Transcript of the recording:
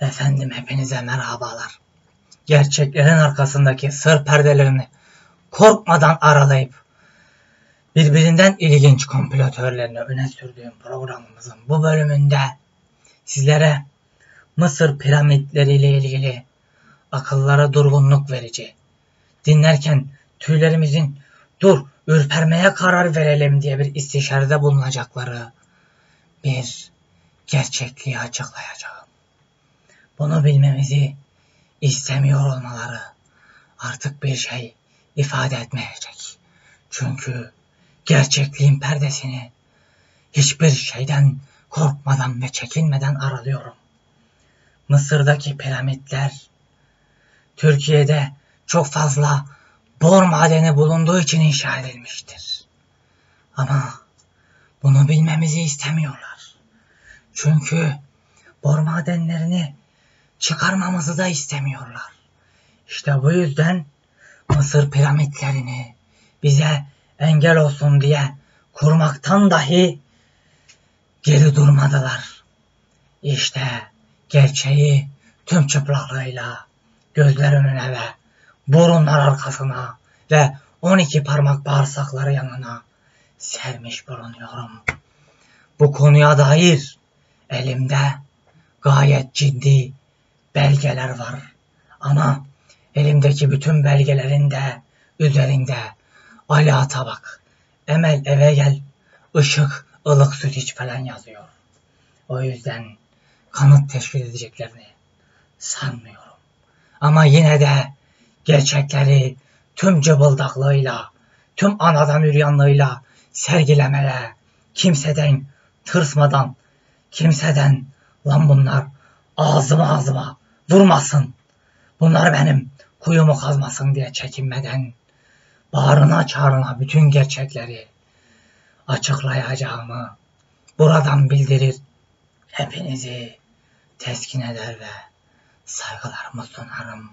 Efendim hepinize merhabalar. Gerçeklerin arkasındaki sır perdelerini korkmadan aralayıp birbirinden ilginç komplo öne sürdüğüm programımızın bu bölümünde sizlere Mısır piramitleriyle ilgili akıllara durgunluk verici, dinlerken tüylerimizin dur ürpermeye karar verelim diye bir istişarede bulunacakları bir gerçekliği açıklayacağım. Bunu bilmemizi istemiyor olmaları artık bir şey ifade etmeyecek. Çünkü gerçekliğin perdesini hiçbir şeyden korkmadan ve çekinmeden aralıyorum. Mısır'daki piramitler Türkiye'de çok fazla bor madeni bulunduğu için inşa edilmiştir. Ama bunu bilmemizi istemiyorlar. Çünkü bor madenlerini çıkarmamızı da istemiyorlar. İşte bu yüzden Mısır piramitlerini bize engel olsun diye kurmaktan dahi geri durmadılar. İşte gerçeği tüm çıplaklığıyla gözler önüne ve burunlar arkasına ve 12 parmak bağırsakları yanına sermiş bulunuyorum. Bu konuya dair elimde gayet ciddi belgeler var. Ama elimdeki bütün belgelerin de üzerinde Ali Atabak, Emel eve gel, ışık, ılık süt iç falan yazıyor. O yüzden kanıt teşkil edeceklerini sanmıyorum. Ama yine de gerçekleri tüm cıbıldaklığıyla, tüm anadan üryanlığıyla sergilemele, kimseden tırsmadan, kimseden lan bunlar ağzıma ağzıma vurmasın. Bunlar benim kuyumu kazmasın diye çekinmeden bağrına çağrına bütün gerçekleri açıklayacağımı buradan bildirir. Hepinizi teskin eder ve saygılarımı sunarım.